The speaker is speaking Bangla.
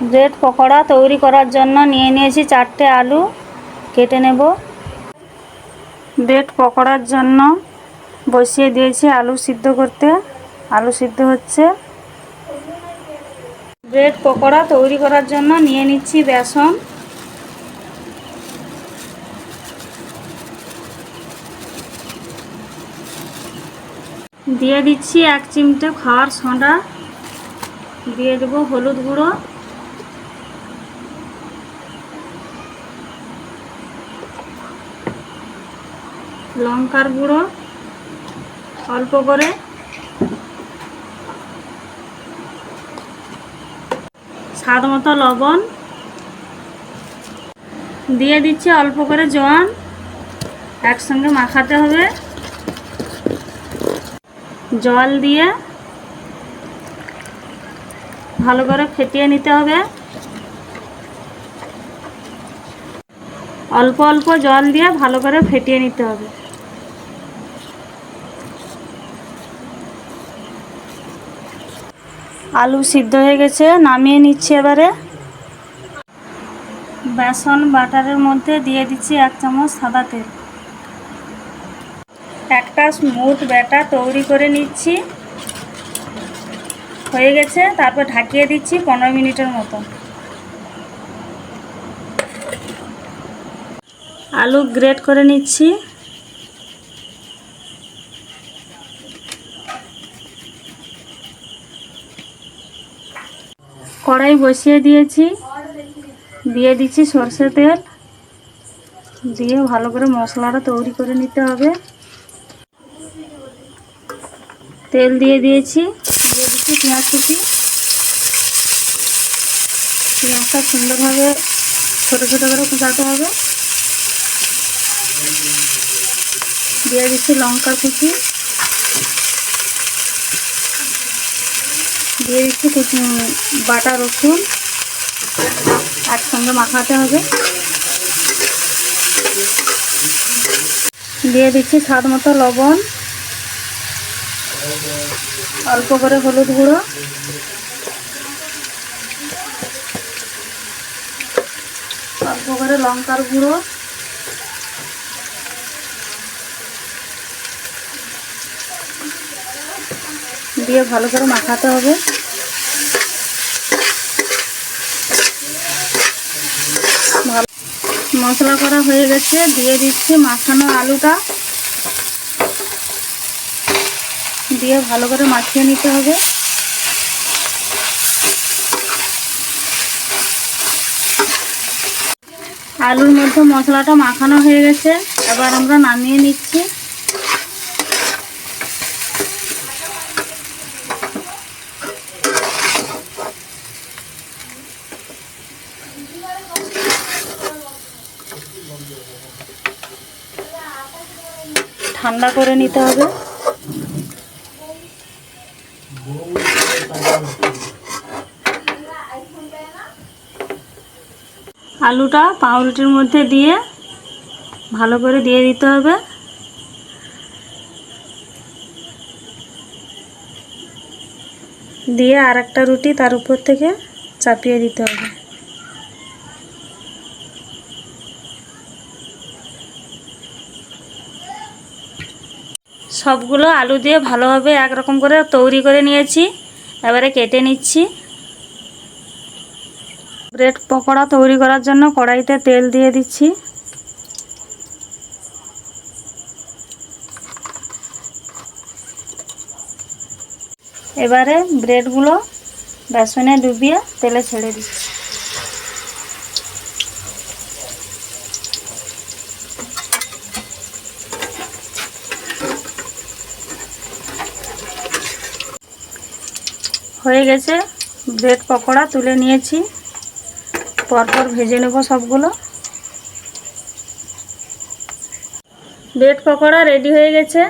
ব্রেড পকোড়া তৈরি করার জন্য নিয়ে নিয়েছি চারটে আলু। কেটে নেব। ব্রেড পকোড়ার জন্য বসিয়ে দিয়েছি আলু সিদ্ধ করতে। আলু সিদ্ধ হচ্ছে। ব্রেড পকোড়া তৈরি করার জন্য নিয়ে নিচ্ছি বেসন। দিয়ে দিচ্ছি এক চিমটে খাওয়ার সোডা। দিয়ে দেবো হলুদ গুঁড়ো। লঙ্কার গুঁড়ো, অল্প করে। স্বাদ মতো লবণ। দিয়ে দিচ্ছি অল্প করে জোয়ান একসঙ্গে মাখাতে হবে। জল দিয়ে ভালো করে ফেটিয়ে নিতে হবে। অল্প অল্প জল দিয়ে ভালো করে ফেটিয়ে নিতে হবে। আলু সিদ্ধ হয়ে গেছে, নামিয়ে নিচ্ছি এবারে। বেসন, বাটারের মধ্যে দিয়ে দিচ্ছি এক চামচ সাদা তেল। একটা স্মুথ ব্যাটা তৈরি করে নিচ্ছি। হয়ে গেছে, তারপর ঢাকিয়ে দিচ্ছি পনেরো মিনিটের মতো। আলু গ্রেট করে নিচ্ছি। কড়াই বসিয়ে দিয়েছি। দিয়ে দিচ্ছি সর্ষে তেল। দিয়ে ভালো করে মশলাটা তৈরি করে নিতে হবে। তেল দিয়ে দিয়েছি। দিয়ে দিচ্ছি পেঁয়াজ কুচি। পেঁয়াজটা সুন্দরভাবে ছোটো ছোটো করে কুচাতে হবে। দিয়ে দিচ্ছি লঙ্কা কুচি। দিয়ে দিচ্ছি বাটা রসুন। একসঙ্গে মাখাতে হবে। দিয়ে দিচ্ছি স্বাদ মতো লবণ। অল্প করে হলুদ গুঁড়ো। অল্প করে লঙ্কার গুঁড়ো। দিয়ে ভালো করে মাখাতে হবে। মশলা করা হয়ে গেছে, দিয়ে দিচ্ছি মাখানো আলুটা। দিয়ে ভালো করে মাখিয়ে নিতে হবে। আলুর মধ্যে মশলাটা মাখানো হয়ে গেছে, এবার আমরা নামিয়ে নিচ্ছি। ঠান্ডা করে নিতে হবে। আলুটা পাউরুটির মধ্যে দিয়ে ভালো করে দিয়ে দিতে হবে। দিয়ে আর রুটি তার উপর থেকে চাপিয়ে দিতে হবে। সবগুলো আলু দিয়ে ভালোভাবে একরকম করে তৈরি করে নিয়েছি। এবারে কেটে নিচ্ছি। ব্রেড পকোড়া তৈরি করার জন্য কড়াইতে তেল দিয়ে দিচ্ছি। এবারে ব্রেডগুলো বেসনে ডুবিয়ে তেলে ছেড়ে দিচ্ছি। হয়ে গেছে। ব্রেড পকোড়া তুলে নিয়েছি। পরপর ভেজে নেব সবগুলো। ব্রেড পকোড়া রেডি হয়ে গেছে।